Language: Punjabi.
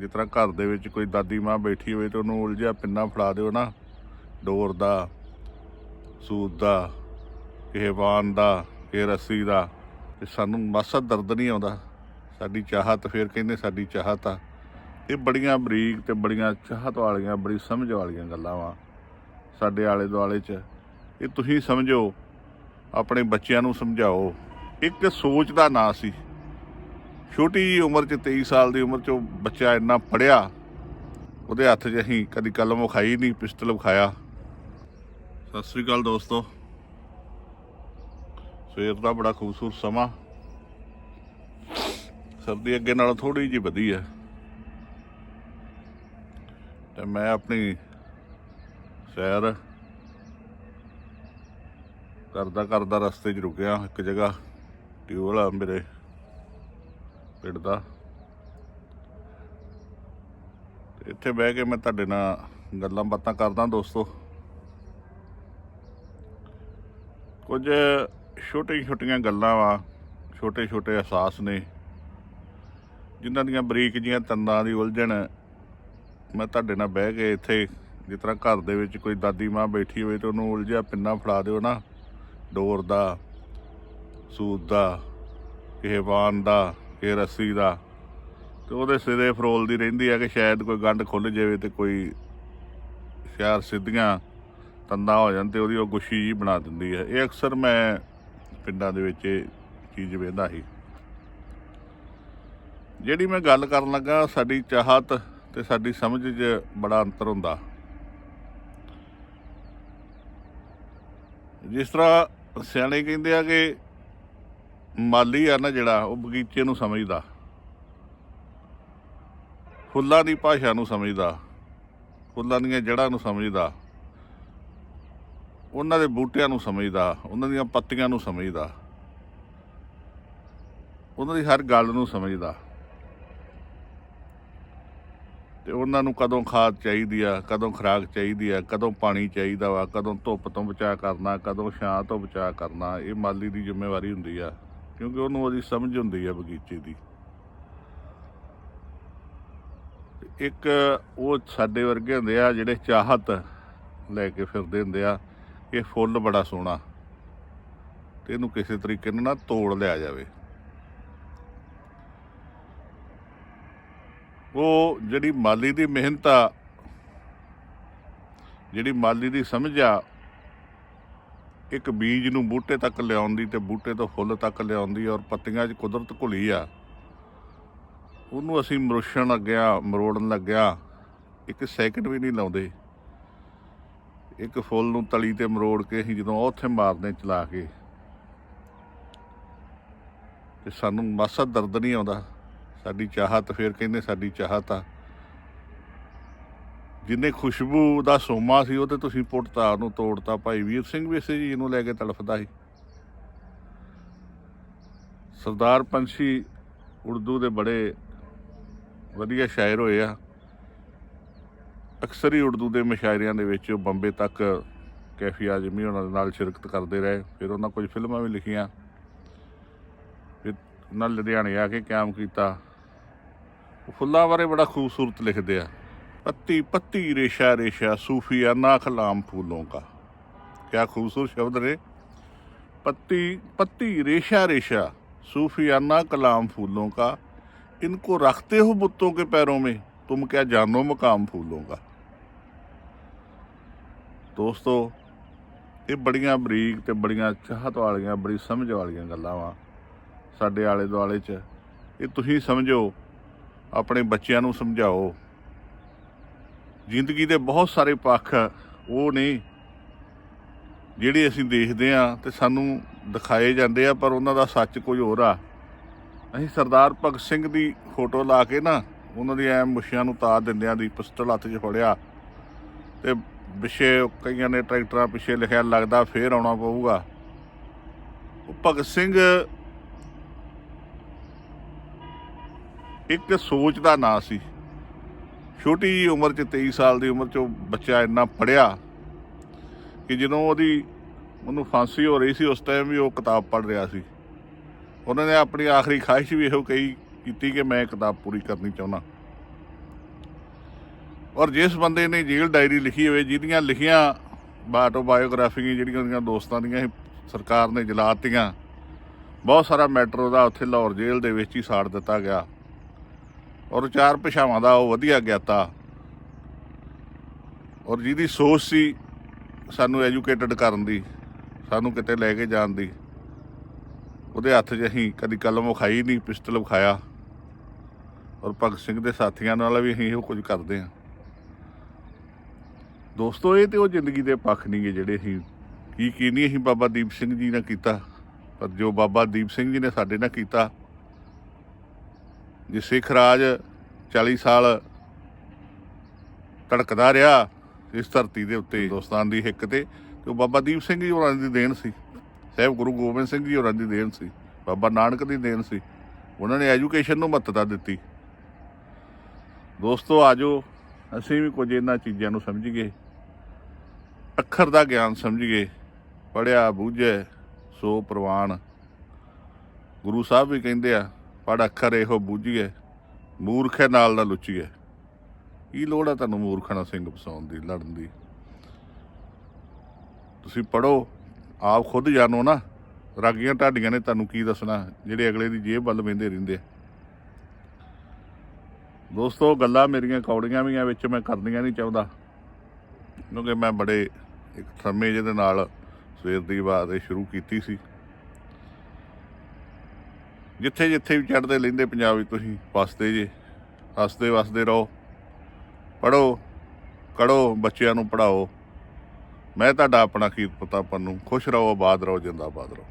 ਜਿਸ ਤਰ੍ਹਾਂ ਘਰ ਦੇ ਵਿੱਚ ਕੋਈ ਦਾਦੀ ਮਾਂ ਬੈਠੀ ਹੋਵੇ ਤੇ ਉਹਨੂੰ ਉਲਝਿਆ ਪਿੰਨਾ ਫੜਾ ਦਿਓ ਨਾ, ਡੋਰ ਦਾ, ਸੂਤ ਦਾ, ਕਿਸੇ ਬਾਨ ਦਾ, ਕਿਸੇ ਰੱਸੀ ਦਾ, ਤੇ ਸਾਨੂੰ ਮਾਸਾ ਦਰਦ ਨਹੀਂ ਆਉਂਦਾ। ਸਾਡੀ ਚਾਹਤ, ਫਿਰ ਕਹਿੰਦੇ ਸਾਡੀ ਚਾਹਤ ਆ। ਇਹ ਬੜੀਆਂ ਬਰੀਕ ਤੇ ਬੜੀਆਂ ਚਾਹਤ ਵਾਲੀਆਂ, ਬੜੀ ਸਮਝ ਵਾਲੀਆਂ ਗੱਲਾਂ ਵਾ ਸਾਡੇ ਆਲੇ ਦੁਆਲੇ 'ਚ। ਇਹ ਤੁਸੀਂ ਸਮਝੋ, ਆਪਣੇ ਬੱਚਿਆਂ ਨੂੰ ਸਮਝਾਓ। ਇੱਕ ਸੋਚ ਦਾ ਨਾਂ ਸੀ। ਛੋਟੀ ਜੀ ਉਮਰ 'ਚ 23 ਸਾਲ ਦੀ ਉਮਰ 'ਚ ਉਹ ਬੱਚਾ ਇੰਨਾ ਪੜਿਆ, ਉਹਦੇ ਹੱਥ 'ਚ ਅਸੀਂ ਕਦੀ ਕਲਮ ਵਿਖਾਈ ਨਹੀਂ ਪਿਸਟਲ ਵਿਖਾਇਆ। ਸਤਿ ਸ੍ਰੀ ਅਕਾਲ ਦੋਸਤੋ। ਸਵੇਰ ਦਾ ਬੜਾ ਖੂਬਸੂਰਤ ਸਮਾਂ। ਸਰਦੀ ਅੱਗੇ ਨਾਲੋਂ ਥੋੜੀ ਜਿਹੀ ਵਧੀ ਹੈ। ਤੇ ਮੈਂ ਆਪਣੀ ਸੈਰ ਕਰਦਾ ਕਰਦਾ ਰਸਤੇ 'ਚ ਰੁਕਿਆ, ਇੱਕ ਜਗ੍ਹਾ ਟਿਊਬਲ ਆ ਮੇਰੇ। ਪਿੰਡ ਦਾ। ਇੱਥੇ ਬਹਿ ਕੇ ਮੈਂ ਤੁਹਾਡੇ ਨਾਲ ਗੱਲਾਂ ਬਾਤਾਂ ਕਰਦਾ ਦੋਸਤੋ। ਕੁਝ ਛੋਟੀਆਂ ਛੋਟੀਆਂ ਗੱਲਾਂ ਵਾ ਛੋਟੇ ਛੋਟੇ ਅਹਿਸਾਸ ਨੇ, ਜਿਨ੍ਹਾਂ ਦੀਆਂ ਬਰੀਕ ਜੀਆਂ ਤੰਦਾਂ ਦੀ ਉਲਝਣ ਮੈਂ ਤੁਹਾਡੇ ਨਾਲ ਬਹਿ ਕੇ ਇੱਥੇ, ਜਿਸ ਤਰ੍ਹਾਂ ਘਰ ਦੇ ਵਿੱਚ ਕੋਈ ਦਾਦੀ ਮਾਂ ਬੈਠੀ ਹੋਵੇ ਤੇ ਉਹਨੂੰ ਉਲਝਿਆ ਪਿੰਨਾ ਫੜਾ ਦਿਓ ਨਾ। ਡੋਰ ਦਾ ਸੂਦ ਦਾ, ਕਿਸੇ ਦਾ ਕਿਸੇ ਰੱਸੀ ਦਾ ਤੇ ਉਹਦੇ ਸਿਰੇ ਫਰੋਲਦੀ ਰਹਿੰਦੀ ਹੈ ਕਿ ਸ਼ਾਇਦ ਕੋਈ ਗੰਢ ਖੁੱਲ ਜਾਵੇ ਤੇ ਕੋਈ ਸ਼ਹਿਰ ਸਿੱਧੀਆਂ ਤੰਦਾ ਹੋ ਜਾਣ ਤੇ ਉਹਦੀ ਉਹ ਗੁੱਛੀ ਜੀ ਬਣਾ ਦਿੰਦੀ ਹੈ ਇਹ ਅਕਸਰ ਮੈਂ ਪਿੰਡਾਂ ਦੇ ਵਿੱਚ ਇਹ ਚੀਜ਼ ਵੇਖਦਾ ਸੀ। ਜਿਹੜੀ ਮੈਂ ਗੱਲ ਕਰਨ ਲੱਗਾ, ਸਾਡੀ ਚਾਹਤ ਤੇ ਸਾਡੀ ਸਮਝ 'ਚ ਬੜਾ ਅੰਤਰ ਹੁੰਦਾ। ਜਿਸ ਤਰ੍ਹਾਂ ਸਿਆਣੇ ਕਹਿੰਦੇ ਆ ਕਿ ਮਾਲੀ ਆ ਨਾ ਜਿਹੜਾ, ਉਹ ਬਗੀਚੇ ਨੂੰ ਸਮਝਦਾ। ਫੁੱਲਾਂ ਦੀ ਭਾਸ਼ਾ ਨੂੰ ਸਮਝਦਾ। ਫੁੱਲਾਂ ਦੀਆਂ ਜੜ੍ਹਾਂ ਨੂੰ ਸਮਝਦਾ। ਉਹਨਾਂ ਦੇ ਬੂਟਿਆਂ ਨੂੰ ਸਮਝਦਾ। ਉਹਨਾਂ ਦੀਆਂ ਪੱਤੀਆਂ ਨੂੰ ਸਮਝਦਾ। ਉਹਨਾਂ ਦੀ ਹਰ ਗੱਲ ਨੂੰ ਸਮਝਦਾ। ਤੇ ਉਹਨਾਂ ਨੂੰ ਕਦੋਂ ਖਾਦ ਚਾਹੀਦੀ ਆ, ਕਦੋਂ ਖੁਰਾਕ ਚਾਹੀਦੀ ਆ, ਕਦੋਂ ਪਾਣੀ ਚਾਹੀਦਾ ਵਾ, ਕਦੋਂ ਧੁੱਪ ਤੋਂ ਬਚਾ ਕਰਨਾ, ਕਦੋਂ ਛਾਂ ਤੋਂ ਬਚਾ ਕਰਨਾ, ਇਹ ਮਾਲੀ ਦੀ ਜ਼ਿੰਮੇਵਾਰੀ ਹੁੰਦੀ ਆ। ਕਿਉਂਕਿ ਉਹਨੂੰ ਉਹਦੀ ਸਮਝ ਹੁੰਦੀ ਆ ਬਗੀਚੇ ਦੀ। ਇੱਕ ਉਹ ਸਾਡੇ ਵਰਗੇ ਹੁੰਦੇ ਆ, ਜਿਹੜੇ ਚਾਹਤ ਲੈ ਕੇ ਫਿਰਦੇ ਹੁੰਦੇ ਆ, ਇਹ ਫੁੱਲ ਬੜਾ ਸੋਹਣਾ। ਤੇ ਇਹਨੂੰ ਕਿਸੇ ਤਰੀਕੇ ਨਾਲ ਨਾ ਤੋੜ ਲਿਆ ਜਾਵੇ। ਉਹ ਜਿਹੜੀ ਮਾਲੀ ਦੀ ਮਿਹਨਤ ਆ, ਜਿਹੜੀ ਮਾਲੀ ਦੀ ਸਮਝ ਆ ਇੱਕ ਬੀਜ ਨੂੰ ਬੂਟੇ ਤੱਕ ਲਿਆਉਂਦੀ ਤੇ ਬੂਟੇ ਤੋਂ ਫੁੱਲ ਤੱਕ ਲਿਆਉਂਦੀ ਔਰ ਪੱਤੀਆਂ 'ਚ ਕੁਦਰਤ ਘੁਲੀ ਆ। ਉਹਨੂੰ ਅਸੀਂ ਮਰੁਸ਼ਣ ਲੱਗਿਆ, ਮਰੋੜਨ ਲੱਗਿਆ। ਇੱਕ ਸੈਕਿੰਡ ਵੀ ਨਹੀਂ ਲਾਉਂਦੇ। ਇੱਕ ਫੁੱਲ ਨੂੰ ਤਲੀ ਤੇ ਮਰੋੜ ਕੇ ਅਸੀਂ ਜਦੋਂ ਉੱਥੇ ਮਾਰਦੇ ਚਲਾ ਕੇ, ਤੇ ਸਾਨੂੰ ਮਾਸਾ ਦਰਦ ਨਹੀਂ ਆਉਂਦਾ। ਸਾਡੀ ਚਾਹਤ, ਫਿਰ ਕਹਿੰਦੇ ਸਾਡੀ ਚਾਹਤ ਆ। ਜਿੰਨੇ ਖੁਸ਼ਬੂ ਦਾ ਸੋਮਾ ਸੀ, ਉਹ ਤੇ ਤੁਸੀਂ ਪੁੱਟਤਾ, ਉਹਨੂੰ ਤੋੜਤਾ। ਭਾਈ ਵੀਰ ਸਿੰਘ ਵੀ ਇਸੇ ਜੀ ਨੂੰ ਲੈ ਕੇ ਤੜਫਦਾ ਸੀ। ਸਰਦਾਰ ਪੰਛੀ ਉਰਦੂ ਦੇ ਬੜੇ ਵਧੀਆ ਸ਼ਾਇਰ ਹੋਏ ਆ। ਅਕਸਰ ਹੀ ਉਰਦੂ ਦੇ ਮਸ਼ਾਇਰਿਆਂ ਦੇ ਵਿੱਚ ਉਹ ਬੰਬੇ ਤੱਕ ਕੈਫੀ ਆਜ਼ਮੀ ਉਹਨਾਂ ਦੇ ਨਾਲ ਸ਼ਿਰਕਤ ਕਰਦੇ ਰਹੇ। ਫਿਰ ਉਹਨਾਂ ਕੁਝ ਫਿਲਮਾਂ ਵੀ ਲਿਖੀਆਂ। ਫਿਰ ਉਹਨਾਂ ਲੁਧਿਆਣੇ ਆ ਕੇ ਕਾਇਮ ਕੀਤਾ। ਫੁੱਲਾਂ ਬਾਰੇ ਬੜਾ ਖੂਬਸੂਰਤ ਲਿਖਦੇ ਆ। ਪੱਤੀ ਪੱਤੀ ਰੇਸ਼ਾ ਰੇਸ਼ਾ ਸੂਫੀਆਨਾ ਕਲਾਮ ਫੂਲੋं का क्या खूबसूरत शब्द रे पत्ती पत्ती रेशा रेशा सूफियाना कलाम फूलों का इनको रखते हो बुत्तों के पैरों में तुम क्या जानो मकाम फूलों का ਦੋਸਤੋ ਇਹ ਬੜੀਆਂ ਬਰੀਕ ਤੇ ਬੜੀਆਂ ਚਾਹਤ ਵਾਲੀਆਂ ਬੜੀ ਸਮਝ ਵਾਲੀਆਂ ਗੱਲਾਂ ਵਾ ਸਾਡੇ ਆਲੇ ਦੁਆਲੇ 'ਚ ਇਹ ਤੁਸੀਂ ਸਮਝੋ ਆਪਣੇ ਬੱਚਿਆਂ ਨੂੰ ਸਮਝਾਓ ਜ਼ਿੰਦਗੀ ਦੇ ਬਹੁਤ ਸਾਰੇ ਪੱਖ ਉਹ ਨੇ ਜਿਹੜੇ ਅਸੀਂ ਦੇਖਦੇ ਆ ਤੇ ਸਾਨੂੰ ਦਿਖਾਏ ਜਾਂਦੇ ਆ, ਪਰ ਉਹਨਾਂ ਦਾ ਸੱਚ ਕੁਝ ਹੋਰ ਆ। ਅਸੀਂ ਸਰਦਾਰ ਭਗਤ ਸਿੰਘ ਦੀ ਫੋਟੋ ਲਾ ਕੇ ਨਾ ਉਹਨਾਂ ਦੀ ਐ ਮੁੱਛਾਂ ਨੂੰ ਤਾਰ ਦਿੰਦਿਆਂ ਦੀ ਪਿਸਟਲ ਹੱਥ 'ਚ ਫੜਿਆ ਤੇ ਪਿੱਛੇ ਕਈਆਂ ਨੇ ਟਰੈਕਟਰਾਂ ਪਿੱਛੇ ਲਿਖਿਆ, ਲੱਗਦਾ ਫੇਰ ਆਉਣਾ ਪਊਗਾ। ਉਹ ਭਗਤ ਸਿੰਘ ਇੱਕ ਸੋਚ ਦਾ ਨਾਂ ਸੀ। ਛੋਟੀ ਜੀ ਉਮਰ 'ਚ 23 ਸਾਲ ਦੀ ਉਮਰ 'ਚ ਉਹ ਬੱਚਾ ਇੰਨਾ ਪੜਿਆ ਕਿ ਜਦੋਂ ਉਹਦੀ ਉਹਨੂੰ ਫਾਂਸੀ ਹੋ ਰਹੀ ਸੀ, ਉਸ ਟਾਈਮ ਵੀ ਉਹ ਕਿਤਾਬ ਪੜ੍ਹ ਰਿਹਾ ਸੀ। ਉਹਨਾਂ ਨੇ ਆਪਣੀ ਆਖਰੀ ਖਾਹਿਸ਼ ਵੀ ਇਹੋ ਕਹੀ ਕੀਤੀ ਕਿ ਮੈਂ ਇਹ ਕਿਤਾਬ ਪੂਰੀ ਕਰਨੀ ਚਾਹੁੰਦਾ। ਔਰ ਜਿਸ ਬੰਦੇ ਨੇ ਜੇਲ੍ਹ ਡਾਇਰੀ ਲਿਖੀ ਹੋਵੇ, ਜਿਹਦੀਆਂ ਲਿਖੀਆਂ ਬਾਇਓਗ੍ਰਾਫੀ ਜਿਹੜੀਆਂ ਉਹਦੀਆਂ ਦੋਸਤਾਂ ਦੀਆਂ ਇਹ ਸਰਕਾਰ ਨੇ ਜਲਾਤੀਆਂ ਬਹੁਤ ਸਾਰਾ ਮੈਟਰ ਉਹਦਾ ਉੱਥੇ ਲਾਹੌਰ ਜੇਲ੍ਹ ਦੇ ਵਿੱਚ ਹੀ ਸਾੜ ਦਿੱਤਾ ਗਿਆ। ਔਰ ਚਾਰ ਭਾਸ਼ਾਵਾਂ ਦਾ ਉਹ ਵਧੀਆ ਗਿਆਤਾ। ਔਰ ਜਿਹਦੀ ਸੋਚ ਸੀ ਸਾਨੂੰ ਐਜੂਕੇਟਡ ਕਰਨ ਦੀ, ਸਾਨੂੰ ਕਿਤੇ ਲੈ ਕੇ ਜਾਣ ਦੀ, ਉਹਦੇ ਹੱਥ 'ਚ ਅਸੀਂ ਕਦੀ ਕਲਮ ਵਿਖਾਈ ਨਹੀਂ ਪਿਸਟਲ ਵਿਖਾਇਆ। ਔਰ ਭਗਤ ਸਿੰਘ ਦੇ ਸਾਥੀਆਂ ਨਾਲ ਵੀ ਅਸੀਂ ਇਹੋ ਕੁਝ ਕਰਦੇ ਹਾਂ। ਦੋਸਤੋ, ਇਹ ਤੇ ਉਹ ਜ਼ਿੰਦਗੀ ਦੇ ਪੱਖ ਨਹੀਂ ਗੇ ਜਿਹੜੇ ਅਸੀਂ ਕੀ ਕੀ ਨਹੀਂ ਅਸੀਂ ਬਾਬਾ ਦੀਪ ਸਿੰਘ ਜੀ ਨੇ ਕੀਤਾ, ਪਰ ਜੋ ਬਾਬਾ ਦੀਪ ਸਿੰਘ ਜੀ ਨੇ ਸਾਡੇ ਨਾਲ ਕੀਤਾ ਜੇ ਸਿੱਖ ਰਾਜ 40 ਸਾਲ ਧੜਕਦਾ ਰਿਹਾ ਇਸ ਧਰਤੀ ਦੇ ਉੱਤੇ, ਹਿੰਦੁਸਤਾਨ ਦੀ ਹਿੱਕ ਤੇ ਤੇ ਉਹ ਬਾਬਾ ਦੀਪ ਸਿੰਘ ਜੀ ਹੋਰਾਂ ਦੀ ਦੇਣ ਸੀ। ਸਾਹਿਬ ਗੁਰੂ ਗੋਬਿੰਦ ਸਿੰਘ ਜੀ ਹੋਰਾਂ ਦੀ ਦੇਣ ਸੀ। ਬਾਬਾ ਨਾਨਕ ਦੀ ਦੇਣ ਸੀ। ਉਹਨਾਂ ਨੇ ਐਜੂਕੇਸ਼ਨ ਨੂੰ ਮਹੱਤਤਾ ਦਿੱਤੀ। ਦੋਸਤੋ, ਆਜੋ, ਅਸੀਂ ਵੀ ਕੁਝ ਇਹਨਾਂ ਚੀਜ਼ਾਂ ਨੂੰ ਸਮਝੀਏ। ਅੱਖਰ ਦਾ ਗਿਆਨ ਸਮਝੀਏ। ਪੜਿਆ ਬੂਝੇ, ਸੋ ਪ੍ਰਵਾਨ। ਗੁਰੂ ਸਾਹਿਬ ਵੀ ਕਹਿੰਦੇ ਆ ਪੜ ਅੱਖਰ ਇਹੋ ਬੂਝੀਏ, ਮੂਰਖੇ ਨਾਲ ਨਾ ਲੁੱਚੀਏ। ਕੀ ਲੋੜ ਆ ਤੁਹਾਨੂੰ ਮੂਰਖਾਂ ਨਾਲ ਸਿੰਘ ਬਸਾਉਣ ਦੀ, ਲੜਨ ਦੀ? ਤੁਸੀਂ ਪੜੋ ਆਪ ਖੁਦ ਜਾਣੋ ਨਾ, ਰਾਗੀਆਂ ਢਾਡੀਆਂ ਨੇ ਤੁਹਾਨੂੰ ਕੀ ਦੱਸਣਾ, ਜਿਹੜੇ ਅਗਲੇ ਦੀ ਜੇਬ ਵੱਲ ਵੇਂਦੇ ਰਹਿੰਦੇ ਦੋਸਤੋ, ਗੱਲਾਂ ਮੇਰੀਆਂ ਕੌੜੀਆਂ ਵੀ ਆ ਵਿੱਚ ਮੈਂ ਕਰਨੀਆਂ ਨਹੀਂ ਚਾਹੁੰਦਾ, ਕਿਉਂਕਿ ਮੈਂ ਬੜੇ ਇੱਕ ਸਮੇਂ ਜਿਹਦੇ ਨਾਲ ਸਵੇਰ ਦੀ ਬਾਤ ਇਹ ਸ਼ੁਰੂ ਕੀਤੀ ਸੀ। ਜਿੱਥੇ ਜਿੱਥੇ ਵੀ ਚੜਦੇ ਲੈਂਦੇ ਪੰਜਾਬ ਪੰਜਾਬੀ ਤੁਸੀਂ, ਵਸਦੇ ਜੇ, ਹੱਸਦੇ ਵਸਦੇ ਰਹੋ। ਪੜੋ ਕੜੋ, ਬੱਚਿਆਂ ਨੂੰ ਪੜਾਓ ਮੈਂ ਤੁਹਾਡਾ ਆਪਣਾ ਕੀਰਤ ਪਤਾ ਪੰਨੂ। ਖੁਸ਼ ਰਹੋ, ਆਬਾਦ ਰਹੋ, ਜਿੰਦਾਬਾਦ ਰਹੋ।